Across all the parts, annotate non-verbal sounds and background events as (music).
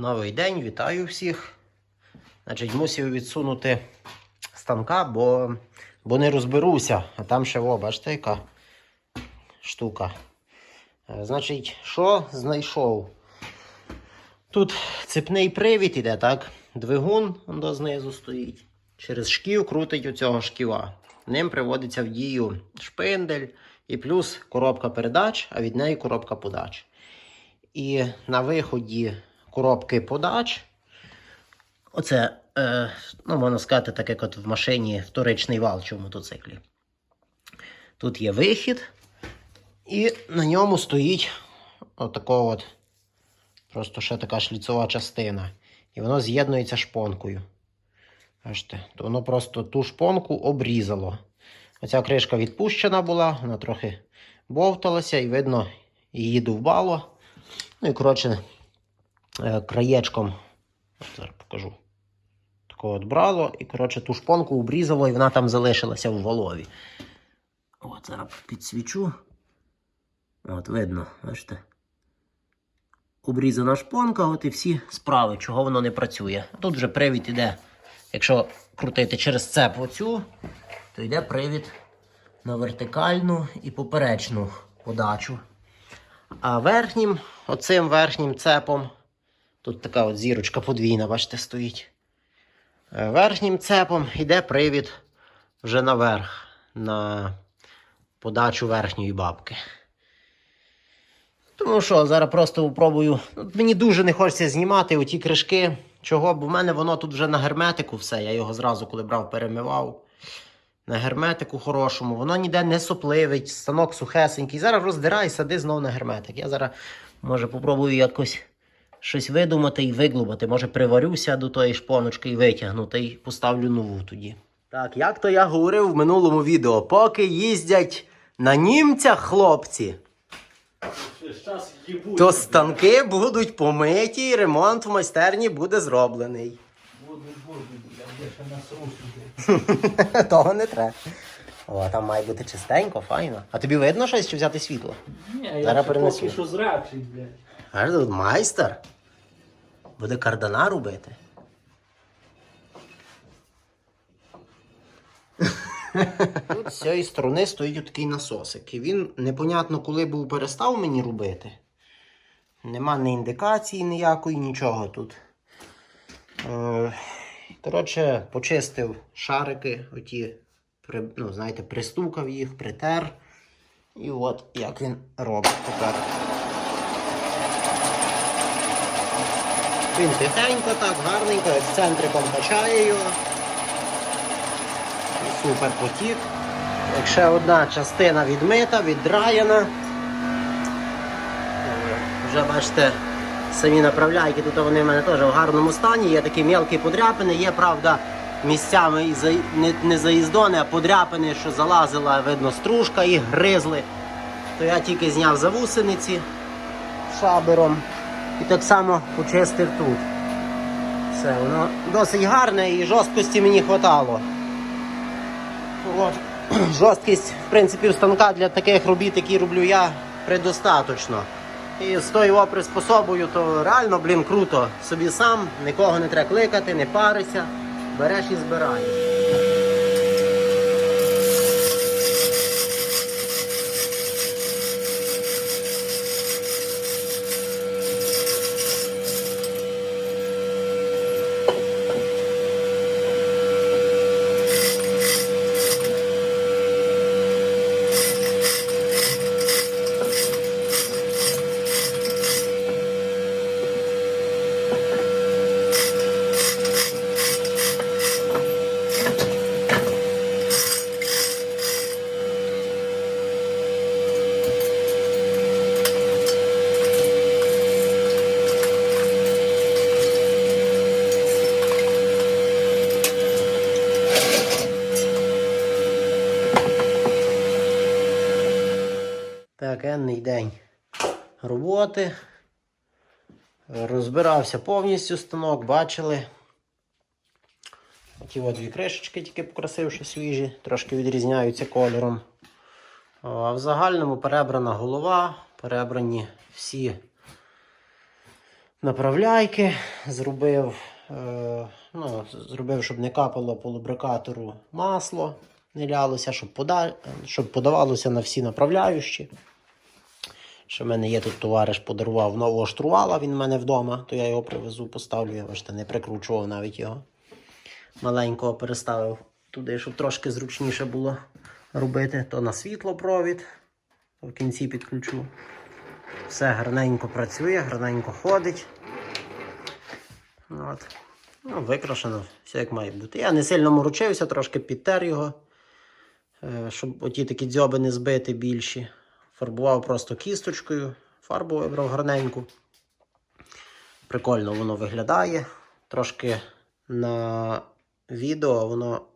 Новий день, вітаю всіх. Значить, мусив відсунути станка, бо, бо не розберуся. А там ще, о, бачите, яка штука. Е, Значить, що знайшов? Тут цепний привід іде, так? Двигун до знизу стоїть. Через шків крутить у цього шківа. Ним приводиться в дію шпиндель і плюс коробка передач, а від неї коробка подач. І на виході коробки подач. Оце, е, ну, можна сказати, так як от в машині вторичний вал чи в мотоциклі. Тут є вихід, і на ньому стоїть отако от, просто ще така шліцова частина. І воно з'єднується шпонкою. Бачите, то воно просто ту шпонку обрізало. Оця кришка відпущена була, вона трохи бовталася, і видно, її довбало. Ну і коротше, краєчком, от зараз покажу. Такого от брало, і коротше ту шпонку обрізало, і вона там залишилася в валові. От зараз підсвічу. От, видно, бачите. Обрізана шпонка, от і всі справи, чого воно не працює. Тут вже привід іде. Якщо крутити через цеп оцю, то йде привід на вертикальну і поперечну подачу. А верхнім, оцим верхнім цепом, тут така от зірочка подвійна, бачите, стоїть. Е, Верхнім цепом йде привід вже наверх, на подачу верхньої бабки. Тому що, зараз просто спробую. Мені дуже не хочеться знімати оті кришки. Чого? Бо в мене воно тут вже на герметику все. Я його зразу, коли брав, перемивав. На герметику хорошому, воно ніде не сопливить, станок сухесенький. Зараз роздирай, сади знов на герметик. Я зараз, може, попробую якось щось видумати і виглубати. Може, приварюся до тої шпоночки і витягну, та й поставлю нову тоді. Так, як то я говорив в минулому відео, поки їздять на німцях хлопці, то станки будуть помиті і ремонт в майстерні буде зроблений. (laughs) Того не треба. О, там має бути чистенько, файно. А тобі видно щось чи взяти світло? Ні, Зараз я ще поки що зрячий, блядь. Аж тут майстер. Буде кардана робити. Тут з цієї сторони стоїть такий насосик. І він непонятно коли був перестав мені робити. Нема ні індикації ніякої, нічого тут. Е, Коротше, почистив шарики, оті, ну, знаєте, пристукав їх, притер. І от як він робить тепер. Він тихенько, так, гарненько, ексцентриком качає його. Супер потік. Як ще одна частина відмита, віддраяна. Е, Вже бачите, самі направляйки, тут вони в мене теж в гарному стані, є такі мелкі подряпини, є, правда, місцями не, не заїздони, а подряпини, що залазила, видно, стружка і гризли. То я тільки зняв завусениці шабером і так само почистив тут. Все, воно досить гарне і жорсткості мені хватало. От. (clears throat) Жорсткість, в принципі, у станка для таких робіт, які роблю я, предостаточно. І з тою приспособою, то реально, блін, круто. Собі сам, нікого не треба кликати, не парися, береш і збираєш. Так, енний день роботи. Розбирався повністю станок, бачили. Оті от дві кришечки тільки покрасивши свіжі, трошки відрізняються кольором. А в загальному перебрана голова, перебрані всі направляйки, зробив, е, ну, зробив, щоб не капало по лубрикатору масло, не лялося, щоб, пода... щоб подавалося на всі направляючі. Ще в мене є тут товариш, подарував нового штурвала, він в мене вдома, то я його привезу, поставлю, я бачите, не прикручував навіть його. Маленького переставив туди, щоб трошки зручніше було робити. То на світлопровід, то в кінці підключу. Все гарненько працює, гарненько ходить. От. Ну, викрашено, все як має бути. Я не сильно морочився, трошки підтер його, е, щоб оті такі дзьоби не збити більші. Фарбував просто кісточкою, фарбу вибрав гарненьку. Прикольно воно виглядає. Трошки на відео воно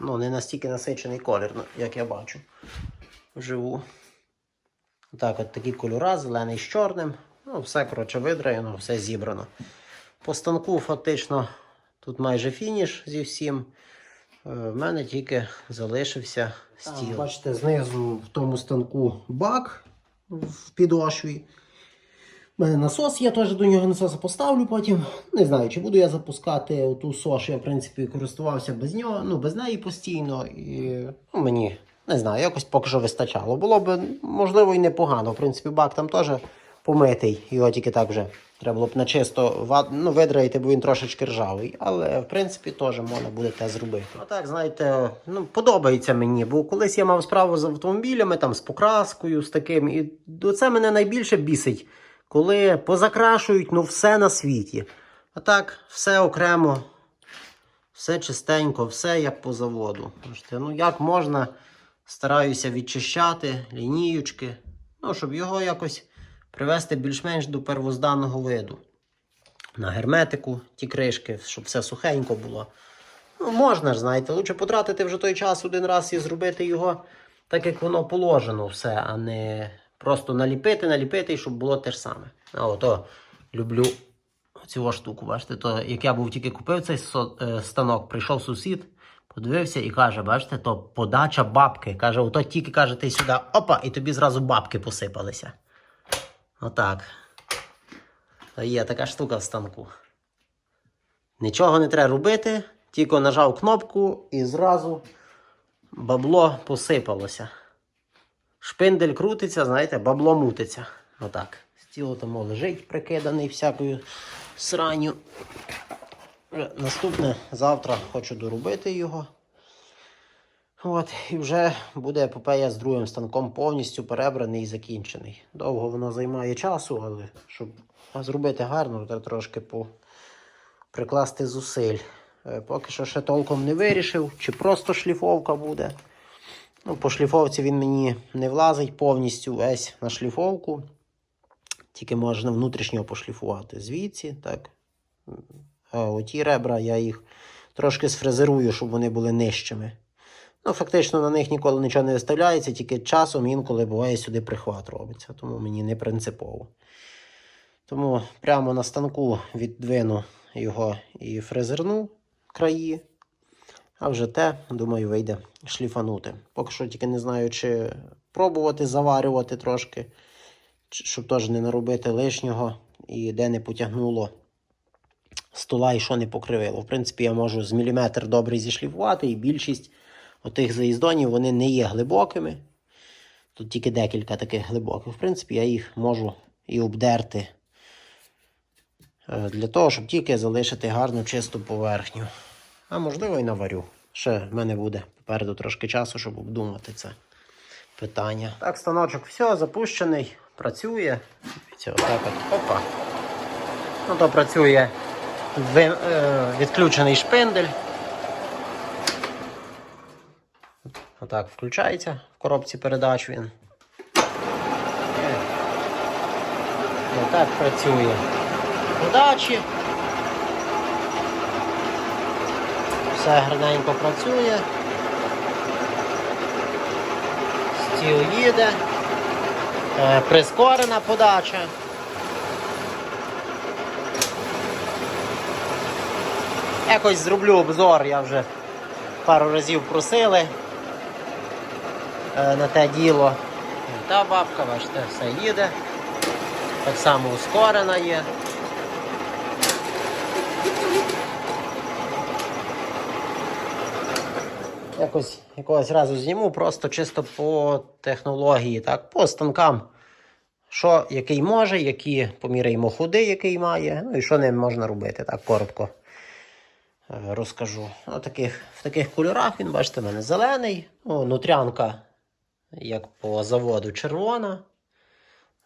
ну, не настільки насичений колір, ну, як я бачу вживу. Так, от такі кольора, зелений з чорним. Ну, все, коротше, видраєно, все зібрано. По станку фактично тут майже фініш зі всім. Е, В мене тільки залишився стіл. бачите, знизу в тому станку бак в підошві. У мене насос є, теж до нього насоса поставлю потім. Не знаю, чи буду я запускати ту сош. Я, в принципі, користувався без нього, ну, без неї постійно. І ну, мені не знаю, якось поки що вистачало. Було б, можливо, і непогано. В принципі, бак там теж помитий. Його тільки так вже треба було б на чисто ну, видраїти, бо він трошечки ржавий. Але в принципі теж можна буде те зробити. Ну так, знаєте, ну, подобається мені, бо колись я мав справу з автомобілями, там, з покраскою, з таким. І це мене найбільше бісить, коли позакрашують ну, все на світі. А так, все окремо, все чистенько, все як по заводу. Ну як можна, стараюся відчищати лініючки, ну, щоб його якось привести більш-менш до первозданного виду. На герметику ті кришки, щоб все сухенько було. Ну, можна ж, знаєте, лучше потратити вже той час один раз і зробити його так, як воно положено, все, а не просто наліпити, наліпити, щоб було те ж саме. А ото люблю цю штуку, бачите, то як я був тільки купив цей е, станок, прийшов сусід, подивився і каже: бачите, то подача бабки. Каже, ото тільки каже, ти сюди, опа, і тобі зразу бабки посипалися. Отак. Та Є така штука в станку. Нічого не треба робити, тільки нажав кнопку і зразу бабло посипалося. Шпиндель крутиться, знаєте, бабло мутиться. Отак. Стіло там лежить прикиданий всякою сранню. Наступне завтра хочу доробити його. От, і вже буде епопея з другим станком повністю перебраний і закінчений. Довго воно займає часу, але щоб зробити гарно, треба трошки по... прикласти зусиль. Е, Поки що ще толком не вирішив, чи просто шліфовка буде. Ну, по шліфовці він мені не влазить повністю весь на шліфовку. Тільки можна внутрішнього пошліфувати звідси. так. А оті ребра я їх трошки сфрезерую, щоб вони були нижчими. Ну, фактично на них ніколи нічого не виставляється, тільки часом інколи буває сюди прихват робиться, тому мені не принципово. Тому прямо на станку віддвину його і фрезерну краї. А вже те, думаю, вийде шліфанути. Поки що тільки не знаю, чи пробувати заварювати трошки, щоб теж не наробити лишнього і де не потягнуло стола і що не покривило. В принципі, я можу з міліметр добре зішліфувати, і більшість отих заїздонів вони не є глибокими. Тут тільки декілька таких глибоких. В принципі, я їх можу і обдерти е, для того, щоб тільки залишити гарну чисту поверхню. А можливо і наварю. Ще в мене буде попереду трошки часу, щоб обдумати це питання. Так, станочок все, запущений, працює. Отак от. Опа. Ну, то працює е, відключений шпиндель. Отак включається в коробці передач він. Е. Отак працює. Подачі. Все гарненько працює. Стіл їде. Е, Прискорена подача. Якось зроблю обзор, я вже пару разів просили Е, на те діло. Та бабка, бачите, все їде. Так само ускорена є. Якось якогось разу зніму, просто чисто по технології, так, по станкам. Що який може, які поміряємо худи, який має, ну і що ним можна робити, так коротко е, розкажу. Ну, таких, В таких кольорах він, бачите, в мене зелений, ну, нутрянка як по заводу, червона.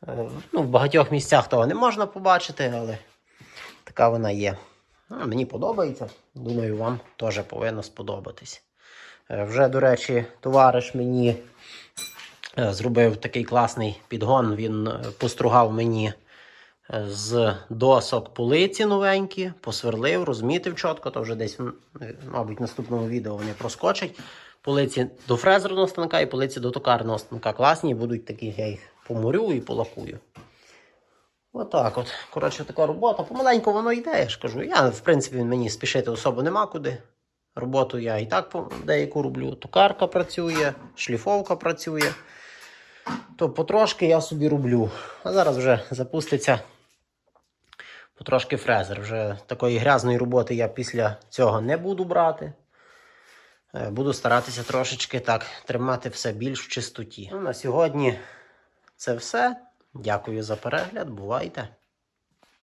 Е, Ну, в багатьох місцях того не можна побачити, але така вона є. Ну, мені подобається. Думаю, вам теж повинно сподобатись. Е, Вже, до речі, товариш мені е, зробив такий класний підгон. Він постругав мені з досок полиці новенькі, посверлив, розмітив чітко, то вже десь, мабуть, в наступному відео вони проскочать. Полиці до фрезерного станка і полиці до токарного станка класні, будуть такі, я їх поморю і полакую. Отак от. Коротше, така робота. Помаленьку воно йде, я ж кажу. Я, в принципі, мені спішити особо нема куди. Роботу я і так деяку роблю. Токарка працює, шліфовка працює. То потрошки я собі роблю. А зараз вже запуститься потрошки фрезер. Вже такої грязної роботи я після цього не буду брати. Е, Буду старатися трошечки так тримати все більш в чистоті. Ну, на сьогодні це все. Дякую за перегляд. Бувайте!